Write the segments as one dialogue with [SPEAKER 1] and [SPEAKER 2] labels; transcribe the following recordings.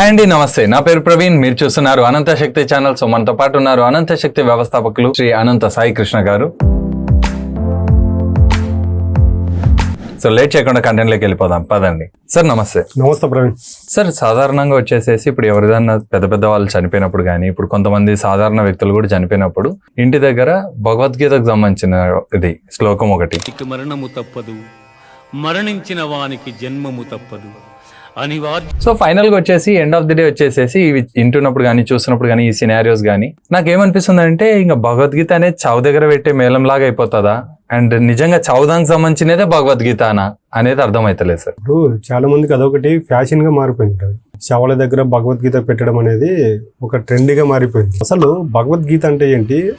[SPEAKER 1] Hi అండి నమస్తే. నా పేరు ప్రవీణ్. మీరు చూస్తున్నారు అనంత శక్తి ఛానల్. సో మనతో పాటు ఉన్నారు అనంత శక్తి వ్యవస్థాపకులు శ్రీ అనంత సాయి కృష్ణ గారు. సో లేట్ చేయకుండా కంటెంట్లోకి వెళ్ళిపోదాం. పదండి. సార్ నమస్తే.
[SPEAKER 2] నమస్తే ప్రవీణ్.
[SPEAKER 1] సార్ సాధారణంగా వచ్చేసేసి ఇప్పుడు ఎవరిదన్నా పెద్ద పెద్ద వాళ్ళు చనిపోయినప్పుడు కానీ ఇప్పుడు కొంతమంది సాధారణ వ్యక్తులు కూడా చనిపోయినప్పుడు ఇంటి దగ్గర భగవద్గీతకు సంబంధించిన ఇది శ్లోకం ఒకటి.
[SPEAKER 3] మరణము తప్పదు. మరణించిన వానికి జన్మము తప్పదు. అనివార్య
[SPEAKER 1] సో ఫైనల్గా వచ్చేసి ఎండ్ ఆఫ్ ది డే వచ్చేసేసి ఇవి వింటున్నప్పుడు కానీ చూస్తున్నప్పుడు కానీ ఈ సినారియోస్ కానీ నాకు ఏమనిపిస్తుంది అంటే ఇంకా భగవద్గీత అనేది చావు దగ్గర పెట్టే మేళం లాగా అయిపోతుందా? అండ్ నిజంగా చావుదానికి సంబంధించినదే భగవద్గీతనా? అనేది అర్థమైతలేదు సార్.
[SPEAKER 2] ఇప్పుడు చాలా మందికి అదొకటి ఫ్యాషన్గా మారిపోయింది. శవాల దగ్గర భగవద్గీత పెట్టడం అనేది ఒక ట్రెండ్గా మారిపోయింది. అసలు భగవద్గీత అంటే ఏంటి?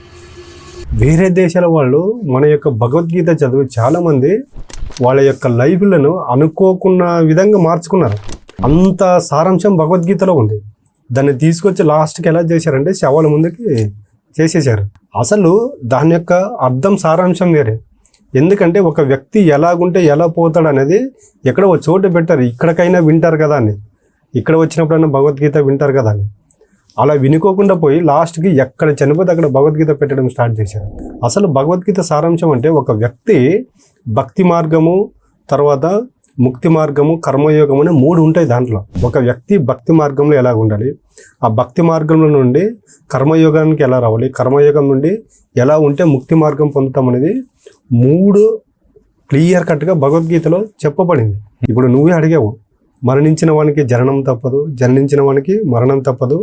[SPEAKER 2] వేరే దేశాల వాళ్ళు మన యొక్క భగవద్గీత చదివి చాలా మంది వాళ్ళ యొక్క లైఫ్లను అనుకోకున్న విధంగా మార్చుకున్నారు. అంత సారాంశం భగవద్గీతలో ఉంది. దాన్ని తీసుకొచ్చి లాస్ట్కి ఎలా చేశారంటే శవాల ముందుకి చేసేసారు అసలు దాని యొక్క అర్థం సారాంశం వేరే. ఎందుకంటే ఒక వ్యక్తి ఎలాగుంటే ఎలా పోతాడు అనేది ఎక్కడ ఒక చోట పెట్టారు. ఇక్కడికైనా వింటారు కదా అని. ఇక్కడ వచ్చినప్పుడైనా భగవద్గీత వింటారు కదా అని. అలా వినుకోకుండా పోయి లాస్ట్కి ఎక్కడ చనిపోతే అక్కడ భగవద్గీత పెట్టడం స్టార్ట్ చేశారు. అసలు భగవద్గీత సారాంశం అంటే ఒక వ్యక్తి భక్తి మార్గము తర్వాత ముక్తి మార్గము కర్మయోగం అనే మూడు ఉంటాయి దాంట్లో. ఒక వ్యక్తి భక్తి మార్గంలో ఎలా ఉండాలి? ఆ భక్తి మార్గంలో నుండి కర్మయోగానికి ఎలా రావాలి? కర్మయోగం నుండి ఎలా ఉంటే ముక్తి మార్గం పొందుతాం అనేది మూడు క్లియర్ కట్గా భగవద్గీతలో చెప్పబడింది. ఇప్పుడు నువ్వే అడిగావు. మరణించిన వానికి జననం తప్పదు జన్మించిన వానికి మరణం తప్పదు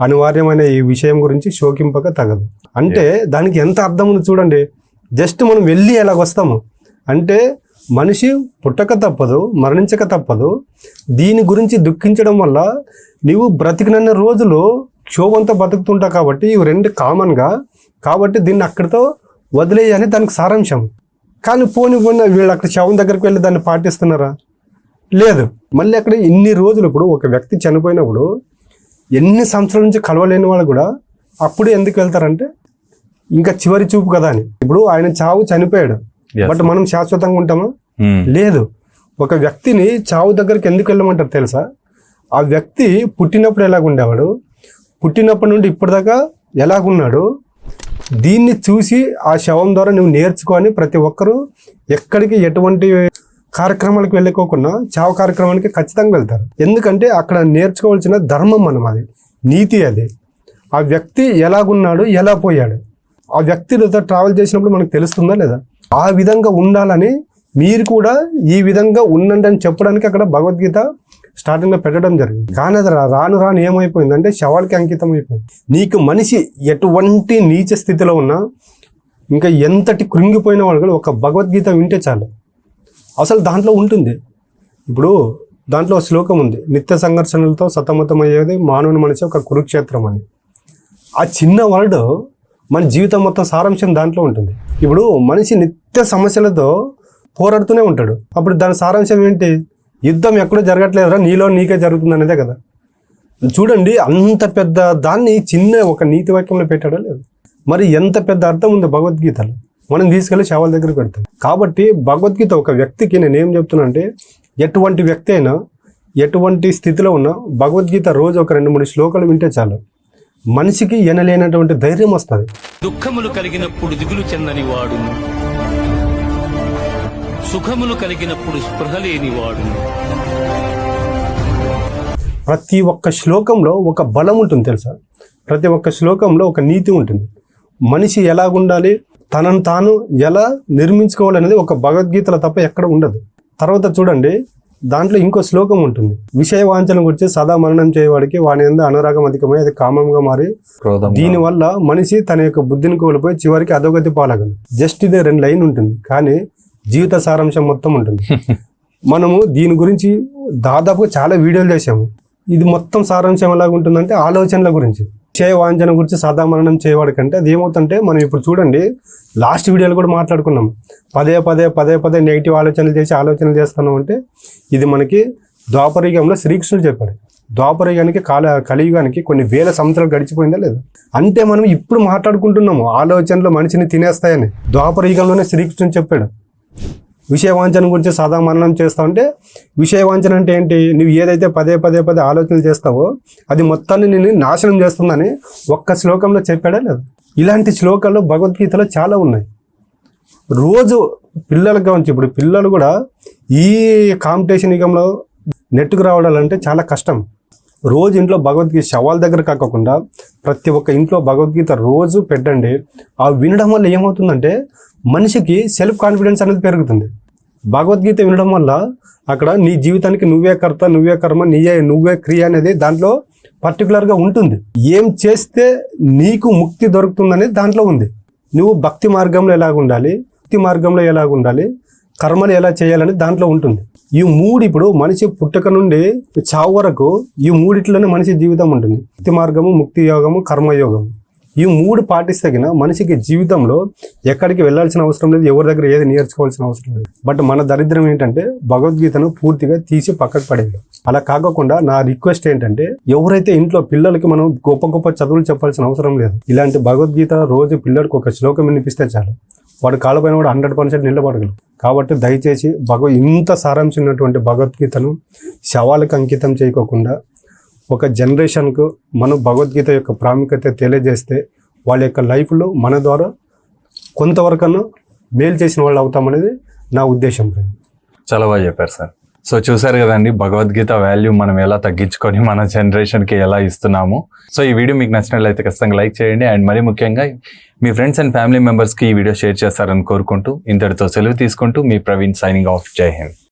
[SPEAKER 2] అనివార్యమైన ఈ విషయం గురించి శోకింపక తగదు. అంటే దానికి ఎంత అర్థం ఉంది చూడండి. జస్ట్ మనం వెళ్ళి ఎలాగొస్తాము అంటే మనిషి పుట్టక తప్పదు మరణించక తప్పదు. దీని గురించి దుఃఖించడం వల్ల నీవు బ్రతికినన్న రోజులు క్షోభంతో బతుకుతుంటావు కాబట్టి ఇవి రెండు కామన్గా. కాబట్టి దీన్ని అక్కడితో వదిలేయాలి దానికి సారాంశం. కానీ పోని పోయిన వీళ్ళు అక్కడ శవం దగ్గరికి వెళ్ళి దాన్ని పాటిస్తున్నారా? లేదు. మళ్ళీ అక్కడ ఇన్ని రోజులు ఇప్పుడు ఒక వ్యక్తి చనిపోయినప్పుడు ఎన్ని సంవత్సరాల నుంచి కలవలేని వాళ్ళు కూడా అప్పుడు ఎందుకు వెళ్తారంటే ఇంకా చివరి చూపు కదా అని. ఇప్పుడు ఆయన చావు చనిపోయాడు. బట్ మనం శాశ్వతంగా ఉంటామా?
[SPEAKER 1] Hmm.
[SPEAKER 2] లేదు. ఒక వ్యక్తిని చావు దగ్గరికి ఎందుకు వెళ్ళమంటారు తెలుసా? ఆ వ్యక్తి పుట్టినప్పుడు ఎలాగుండేవాడు పుట్టినప్పటి నుండి ఇప్పటిదాకా ఎలాగున్నాడు దీన్ని చూసి ఆ శవం ద్వారా నువ్వు నేర్చుకొని ప్రతి ఒక్కరూ ఎక్కడికి ఎటువంటి కార్యక్రమాలకు వెళ్ళకోకుండా చావ కార్యక్రమానికి ఖచ్చితంగా వెళ్తారు. ఎందుకంటే అక్కడ నేర్చుకోవాల్సిన ధర్మం మనం అది నీతి అది. ఆ వ్యక్తి ఎలాగున్నాడు ఎలా పోయాడు? ఆ వ్యక్తితో ట్రావెల్ చేసినప్పుడు మనకు తెలుస్తుందా లేదా? ఆ విధంగా ఉండాలని మీరు కూడా ఈ విధంగా ఉండండి అని చెప్పడానికి అక్కడ భగవద్గీత స్టార్టింగ్లో పెట్టడం జరిగింది. కానీ అది రా- రాను రాను ఏమైపోయిందంటే శవాలకి అంకితం అయిపోయింది. నీకు మనిషి ఎటువంటి నీచ స్థితిలో ఉన్నా ఇంకా ఎంతటి కృంగిపోయిన వాళ్ళు కూడా ఒక భగవద్గీత వింటే చాలు. అసలు దాంట్లో ఉంటుంది. ఇప్పుడు దాంట్లో శ్లోకం ఉంది. నిత్య సంఘర్షణలతో సతమతమయ్యేది మానవుని మనిషి ఒక కురుక్షేత్రం అని. ఆ చిన్న వర్డ్ మన జీవితం మొత్తం సారాంశం దాంట్లో ఉంటుంది. ఇప్పుడు మనిషి నిత్య సమస్యలతో పోరాడుతూనే ఉంటాడు. అప్పుడు దాని సారాంశం ఏంటి? యుద్ధం ఎక్కడో జరగట్లేదురా నీలో నీకే జరుగుతుంది అనేదే కదా. చూడండి అంత పెద్ద దాన్ని చిన్న ఒక నీతి వాక్యంలో పెట్టాడో లేదు. మరి ఎంత పెద్ద అర్థం ఉంది భగవద్గీతలో? మనం తీసుకెళ్ళి శవాల దగ్గర పెడతాం. కాబట్టి భగవద్గీత ఒక వ్యక్తికి నేను ఏం చెప్తున్నా అంటే ఎటువంటి వ్యక్తి అయినా ఎటువంటి స్థితిలో ఉన్నా భగవద్గీత రోజు ఒక రెండు మూడు శ్లోకాలు వింటే చాలు. మనిషికి ఎనలేనటువంటి ధైర్యం వస్తుంది.
[SPEAKER 3] దుఃఖములు కలిగినప్పుడు దిగులు చెందని వాడును. సుఖములు కలిగినప్పుడు స్పృహ లేని వాడును.
[SPEAKER 2] ప్రతి ఒక్క శ్లోకంలో ఒక బలం ఉంటుంది తెలుసా? ప్రతి ఒక్క శ్లోకంలో ఒక నీతి ఉంటుంది. మనిషి ఎలా ఉండాలి తనను తాను ఎలా నిర్మించుకోవాలనేది ఒక భగవద్గీతలో తప్ప ఎక్కడ ఉండదు. తర్వాత చూడండి దాంట్లో ఇంకో శ్లోకం ఉంటుంది. విషయ వాంఛన గురించి సదా మరణం చేయవాడికి వాని ఎందు అనురాగం అధికమై అది కామంగా మారి దీనివల్ల మనిషి తన యొక్క బుద్ధిని కోల్పోయి చివరికి అధోగతి పాలగలడు జస్ట్ ఇదే రెండు లైన్ ఉంటుంది. కానీ జీవిత సారాంశం మొత్తం ఉంటుంది. మనము దీని గురించి దాదాపు చాలా వీడియోలు చేసాము ఇది మొత్తం సారాంశం ఎలాగ ఉంటుందంటే ఆలోచనల గురించి. చేయ వాంఛన గురించి సాధామరణం చేయవాడు కంటే అది ఏమవుతుంటే మనం ఇప్పుడు చూడండి లాస్ట్ వీడియోలో కూడా మాట్లాడుకున్నాం. పదే పదే పదే పదే నెగిటివ్ ఆలోచనలు చేసి ఆలోచనలు చేస్తున్నాం అంటే ఇది మనకి ద్వాపరయుగంలో శ్రీకృష్ణుడు చెప్పాడు. ద్వాపరయుగానికి కాల కలియుగానికి కొన్ని వేల సంవత్సరాలు గడిచిపోయిందా లేదు? అంటే మనం ఇప్పుడు మాట్లాడుకుంటున్నాము ఆలోచనలు మనిషిని తినేస్తాయని. ద్వాపరయుగంలోనే శ్రీకృష్ణుడు చెప్పాడు. విషయవాంఛన గురించి సదా మననం చేస్తా ఉంటే విషయవాంఛన అంటే ఏంటి? నువ్వు ఏదైతే పదే పదే పదే ఆలోచనలు చేస్తావో అది మొత్తాన్ని నేను నాశనం చేస్తుందని ఒక్క శ్లోకంలో చెప్పాడా లేదు? ఇలాంటి శ్లోకాలు భగవద్గీతలో చాలా ఉన్నాయి. రోజు పిల్లలకు కావచ్చు ఇప్పుడు పిల్లలు కూడా ఈ కాంపిటీషన్ యుగంలో నెట్టుకు రావడాలంటే చాలా కష్టం. రోజు ఇంట్లో భగవద్గీత శవాల దగ్గర కాకుండా ప్రతి ఒక్క ఇంట్లో భగవద్గీత రోజు పెట్టండి. ఆ వినడం వల్ల ఏమవుతుందంటే మనిషికి సెల్ఫ్ కాన్ఫిడెన్స్ అనేది పెరుగుతుంది. భగవద్గీత వినడం వల్ల అక్కడ నీ జీవితానికి నువ్వే కర్త నువ్వే కర్మ నీయే నువ్వే క్రియ అనేది దాంట్లో పర్టికులర్గా ఉంటుంది. ఏం చేస్తే నీకు ముక్తి దొరుకుతుందనేది దాంట్లో ఉంది. నువ్వు భక్తి మార్గంలో ఎలాగ ఉండాలి భక్తి మార్గంలో ఎలాగ ఉండాలి కర్మలు ఎలా చేయాలని దాంట్లో ఉంటుంది. ఈ మూడు ఇప్పుడు మనిషి పుట్టక నుండి చావు వరకు ఈ మూడిట్లోనే మనిషి జీవితం ఉంటుంది. ముక్తి మార్గము ముక్తి యోగము కర్మయోగము. ఈ మూడు పాటిస్తగిన మనిషికి జీవితంలో ఎక్కడికి వెళ్ళాల్సిన అవసరం లేదు ఎవరి దగ్గర ఏది నేర్చుకోవాల్సిన అవసరం లేదు. బట్ మన దరిద్రం ఏంటంటే భగవద్గీతను పూర్తిగా తీసి పక్కకు పడేది. అలా కాకుండా నా రిక్వెస్ట్ ఏంటంటే ఎవరైతే ఇంట్లో పిల్లలకి మనం గొప్ప గొప్ప చదువులు చెప్పాల్సిన అవసరం లేదు ఇలాంటి భగవద్గీత రోజు పిల్లడికి ఒక శ్లోకం వినిపిస్తే చాలు. వాడు కాళ్ళపైన కూడా హండ్రెడ్ పర్సెంట్ నిలబడగలరు కాబట్టి దయచేసి భగవ ఇంత సారాంశం ఉన్నటువంటి భగవద్గీతను శవాలకు అంకితం చేయకోకుండా ఒక జనరేషన్కు మనం భగవద్గీత యొక్క ప్రాముఖ్యత తెలియజేస్తే వాళ్ళ యొక్క లైఫ్లో మన ద్వారా కొంతవరకన్నా మేలు చేసిన వాళ్ళు అవుతామనేది నా ఉద్దేశం
[SPEAKER 1] చాలా బాగా చెప్పారు సార్. సో చూసారు కదండి భగవద్గీత వాల్యూ మనం ఎలా తగ్గించుకొని మన జనరేషన్కి ఎలా ఇస్తున్నాము. సో ఈ వీడియో మీకు నచ్చినట్లయితే ఖచ్చితంగా లైక్ చేయండి. అండ్ మరీ ముఖ్యంగా మీ ఫ్రెండ్స్ అండ్ ఫ్యామిలీ మెంబర్స్కి ఈ వీడియో షేర్ చేస్తారని కోరుకుంటూ ఇంతటితో సెలవు తీసుకుంటూ మీ ప్రవీణ్ సైనింగ్ ఆఫ్. జై హింద్.